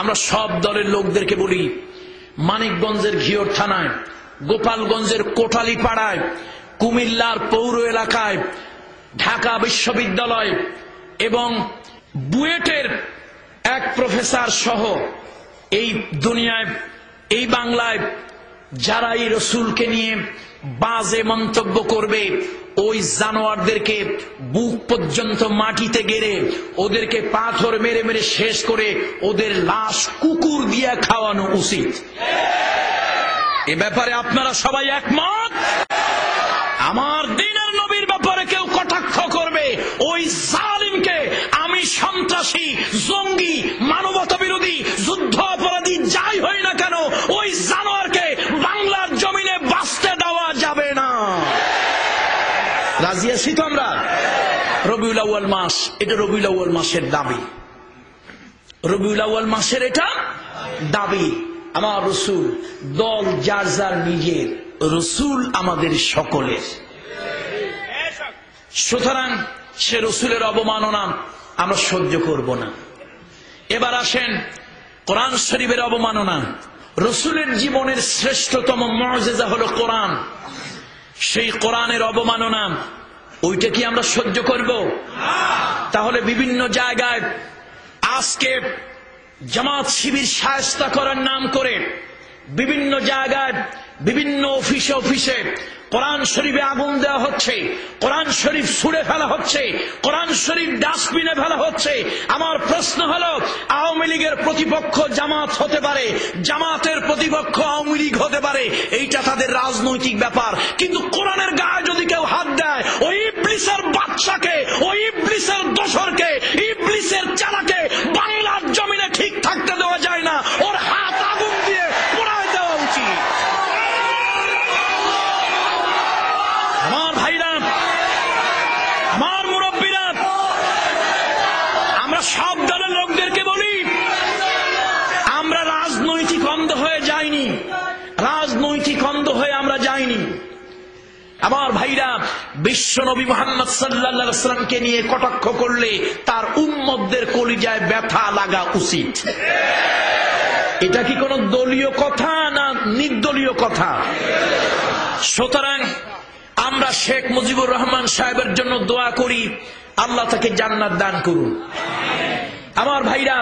আমরা সব দলের লোকদেরকে বলি, মানিকগঞ্জের ঘিওর থানায়, গোপালগঞ্জের কোটালি পাড়ায় কুমিল্লার পৌর এলাকায়, ঢাকা বিশ্ববিদ্যালয় এবং বুয়েটের এক প্রফেসর সহ এই দুনিয়ায়, এই বাংলায় যারা এই রসুলকে নিয়ে বাজে মন্তব্য করবে ওই জানোয়ারদেরকে বুক পর্যন্ত মাটিতে গেড়ে, ওদেরকে পাথর মেরে মেরে শেষ করে ওদের লাশ কুকুর দিয়ে খাওয়ানো উচিত। এ ব্যাপারে আপনারা সবাই একমত? আমার দিনের নবীর ব্যাপারে কেউ কটাক্ষ করবে। ওই জালিমকে আমি সন্ত্রাসী, জঙ্গি মানবতা বিরোধী যুদ্ধ অপরাধী যাই হই না কেন ওই জানোয়ারকে বাংলার জমিনে বাঁচতে দেওয়া যাবে না আছি তো আমরা রবিউল আউয়াল মাস, এটা রবিউল আউয়াল মাসের দাবি। রবিউল আউয়াল মাসের এটা দাবি। আমার রসুল, দল যার যার নিজের, রসুল আমাদের সকলের। সুতরাং সে রসুলের অবমাননা আমরা সহ্য করব না। এবার আসেন কোরআন শরীফের অবমাননা। রসুলের জীবনের শ্রেষ্ঠতম মর্যাদা হলো কোরআন। সেই কোরআনের অবমাননা ওইটা কি আমরা সহ্য করব। তাহলে বিভিন্ন জায়গায় আজকে জামাত শিবির সায়স্তা করার নাম করে বিভিন্ন জায়গায়, বিভিন্ন অফিসে অফিসে কোরআন শরীফে আগুন দেওয়া হচ্ছে, কোরআন শরীফ ছুড়ে ফেলা হচ্ছে, কোরআন শরীফ ডাস্টবিনে ফেলা হচ্ছে। আমার প্রশ্ন হলো, আওয়ামী লীগের প্রতিপক্ষ জামাত হতে পারে? জামাতের প্রতিপক্ষ আওয়ামী লীগ হতে পারে? এইটা তাদের রাজনৈতিক ব্যাপার। কিন্তু কোরআনের গায়ে যদি কেউ হাত দেয়, ওই ইবলিসের বাদশাকে ওই ইবলিসের দোসরকে ইবলিসের চালাকে বাংলার জমিনে ঠিক থাকতে দেওয়া যায় না ওর হাত আগুন দিয়ে পোড়ায় দেওয়া উচিত আমার ভাইরা আমার মুরব্বীরা আমরা সব দলের লোকদেরকে বলি আমরা রাজনৈতিক অন্ধ হয়ে যাইনি রাজনৈতিক অন্ধ হয়ে আমরা যাইনি আমার ভাইরা, বিশ্ব নবী মোহাম্মদ সাল্লা সাল্লামকে নিয়ে কটাক্ষ করলে তার উম্মতদের কলিজায় ব্যথা লাগা উচিত। এটা কি কোন দলীয় কথা না নির্দলীয় কথা? সুতরাং আমরা শেখ মুজিবুর রহমান সাহেবের জন্য দোয়া করি, আল্লাহ তাকে জান্নাত দান করুন। আমার ভাইরা,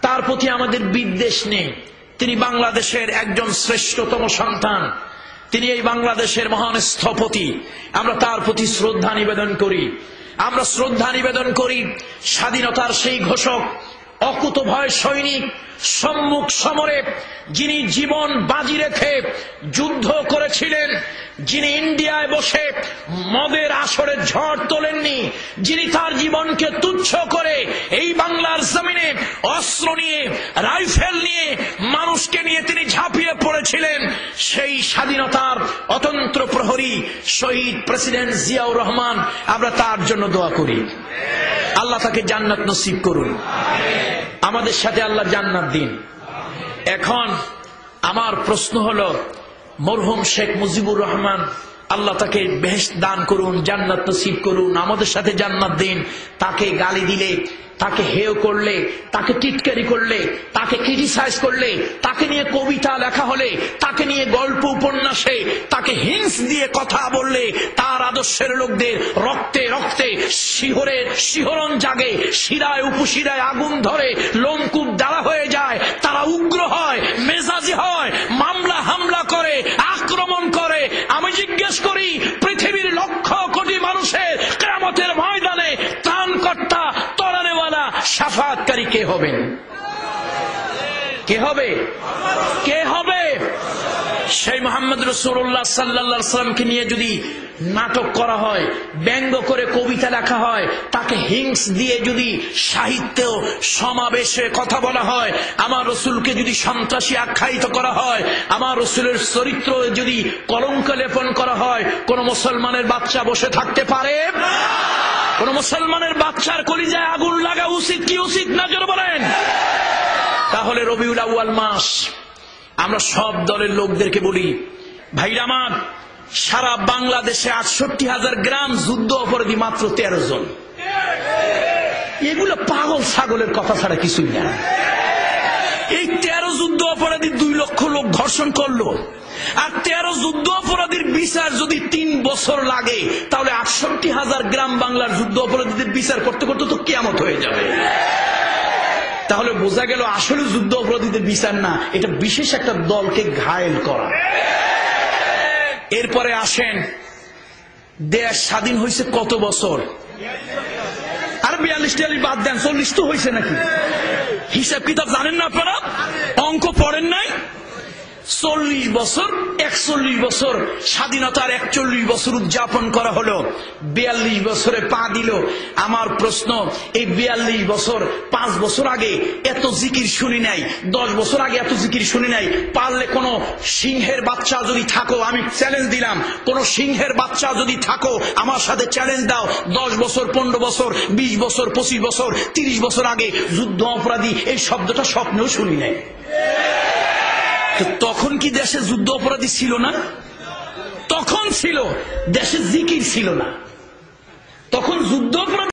তার প্রতি আমাদের বিদ্বেষ নেই। তিনি বাংলাদেশের একজন শ্রেষ্ঠতম সন্তান। তিনি এই বাংলাদেশের মহান স্থপতি। আমরা তার প্রতি শ্রদ্ধা নিবেদন করি। আমরা শ্রদ্ধা নিবেদন করি স্বাধীনতার সেই ঘোষক, অকুত ভয় সৈনিক, সম্মুখ সমরে যিনি জীবন বাজি রেখে যুদ্ধ করেছিলেন, যিনি ইন্ডিয়ায় বসে মদের আসরে ঝড় তোলেননি, যিনি তার জীবনকে তুচ্ছ করে এই বাংলার জমিনে অস্ত্র নিয়ে, রাইফেল নিয়ে, মানুষকে নিয়ে তিনি ঝাঁপিয়ে পড়েছিলেন সেই স্বাধীনতার অতন্ত্র প্রহরী শহীদ প্রেসিডেন্ট জিয়াউর রহমান, আমরা তার জন্য দোয়া করি। আল্লাহ তাকে জান্নাত নসিব করুন। আমাদের সাথে আল্লাহ জান্নাত দিন। এখন আমার প্রশ্ন হলো, মরহুম শেখ মুজিবুর রহমান, আল্লাহ তাকে বেশ দান করুন, জান্নাত নসিব করুন, আমাদের সাথে জান্নাত দিন। তাকে গালি দিলে তাকে হেয় করলে, তাকে টিটকারি করলে, তাকে ক্রিটিসাইজ করলে, তাকে নিয়ে কবিতা লেখা হলে, তাকে নিয়ে গল্প, উপন্যাসে, তাকে হিংস দিয়ে কথা বললে, তার আদর্শের লোকদের রক্তে রক্তে শিহরে শিহরণ জাগে, শিরায়, উপশিরায় আগুন ধরে, লোমকূপ দ্বারা হয়ে যায়, তারা উগ্র হয়, মেজাজি হয়, মামলা সাফাতকারী কে হবেন? কে হবে? কে হবে? সেই মোহাম্মদ রসুল্লাহ সাল্লা সাল্লামকে নিয়ে যদি নাটক করা হয়, ব্যঙ্গ করে কবিতা লেখা হয়, তাকে হিংস দিয়ে যদি সাহিত্য সমাবেশে কথা বলা হয়, আমার রসুলকে যদি সন্ত্রাসী আখ্যায়িত করা হয়, আমার রসুলের চরিত্র যদি কলঙ্ক লেপন করা হয়, কোন মুসলমানের বাচ্চা বসে থাকতে পারে? কোন মুসলমানের বাচ্চার কলিজায় আগুন লাগা উচিত কি উচিত না জোর বলেন? তাহলে রবিউল আউয়াল মাস, আমরা সব দলের লোকদেরকে বলি, ভাইরা আমার, সারা বাংলাদেশে আটষট্টি হাজার গ্রাম যুদ্ধ অপরাধী মাত্র তেরো জন। এগুলো পাগল ছাগলের কথা ছাড়া কিছুই না। এই তেরো যুদ্ধ অপরাধী দুই লক্ষ লোক ধর্ষণ করল। আর তেরো যুদ্ধ অপরাধীর বিচার যদি তিন বছর লাগে, তাহলে আটষট্টি হাজার গ্রাম বাংলার যুদ্ধ অপরাধীদের বিচার করতে করতে তো কেয়ামত হয়ে যাবে। তাহলে বোঝা গেল আসলে যুদ্ধ অপরাধীদের বিচার না, এটা বিশেষ একটা দলকে ঘায়েল করা। এরপরে আসেন, দেশ স্বাধীন হয়েছে কত বছর? আর বিয়াল্লিশ টিয়াল্লিশ বাদ দেন, চল্লিশ তো হয়েছে নাকি? হিসাব কিতাব জানেন না আপনারা? অঙ্ক পড়েন নাই? চল্লিশ বছর, একচল্লিশ বছর, স্বাধীনতার একচল্লিশ বছর উদযাপন করা হলো। বিয়াল্লিশ বছরে পা দিল। আমার প্রশ্ন, এই বিয়াল্লিশ বছর, পাঁচ বছর আগে এত জিকির শুনি নাই, দশ বছর আগে এত জিকির শুনি নাই, পারলে কোনো সিংহের বাচ্চা যদি থাকো, আমি চ্যালেঞ্জ দিলাম, কোন সিংহের বাচ্চা যদি থাকো, আমার সাথে চ্যালেঞ্জ দাও, দশ বছর, পনেরো বছর, বিশ বছর, পঁচিশ বছর, তিরিশ বছর আগে যুদ্ধ অপরাধী, এই শব্দটা স্বপ্নেও শুনি নাই। তখন কি দেশে যুদ্ধ অপরাধী ছিল না? তখন ছিল, দেশে জিকির ছিল না। তখন যুদ্ধ অপরাধী